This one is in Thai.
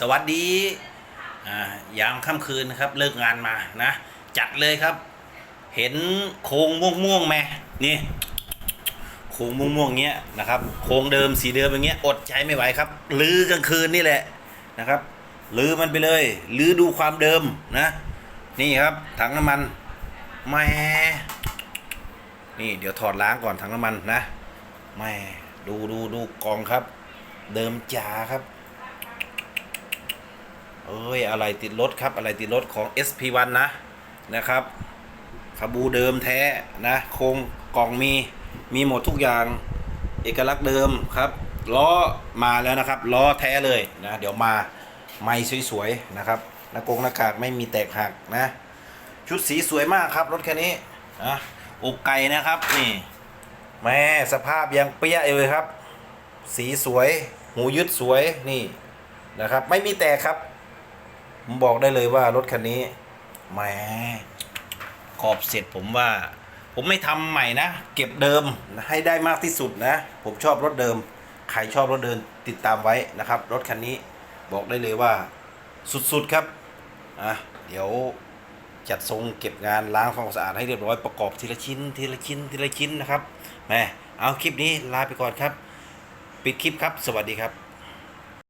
สวัสดีอ่ายามค่ำคืนนะครับเลิกงานมานะจัดเลยครับ เห็นโครงม่วงม่วงๆไหมนี่โครงม่วงม่วงเงี้ยนะครับโครงเดิมสีเดิมอย่างเงี้ยอดใจไม่ไหวครับลือกลางคืนนี่แหละนะครับลือมันไปเลยลือดูความเดิมนะนี่ครับถังน้ำมันแม่นี่เดี๋ยวถอดล้างก่อนถังน้ำมันนะแม่ดูดูดูกองครับ เดิมจ๋าครับ เอ้ยอะไรติดรถครับอะไรติดรถของ SP1 นะนะครับขบูเดิมแท้นะโครงกล่องมีมีหมดทุกอย่างเอกลักษณ์เดิมครับล้อมาแล้วนะครับล้อแท้เลยนะเดี๋ยวมาไม่สวยๆนะครับหน้ากงหน้ากากไม่มีแตกหักนะ ชุดสีสวยมากครับรถคันนี้นะอกไก่นะครับนี่แม่สภาพยังเปี้ยเลยครับ สีสวย หูยึดสวยนี่นะครับ ไม่มีแตกครับ ผมบอกได้เลยว่ารถคันนี้แหมขอบเสร็จผมว่า ผมไม่ทำใหม่นะ เก็บเดิมให้ได้มากที่สุดนะ ผมชอบรถเดิม ใครชอบรถเดิมติดตามไว้นะครับ รถคันนี้บอกได้เลยว่าสุดๆครับอะเดี๋ยวจัดทรงเก็บงานล้างความสะอาดให้เรียบร้อยประกอบทีละชิ้นทีละชิ้นทีละชิ้นนะครับแหมเอาคลิปนี้ลาไปก่อนครับ ปิดคลิปครับ สวัสดีครับ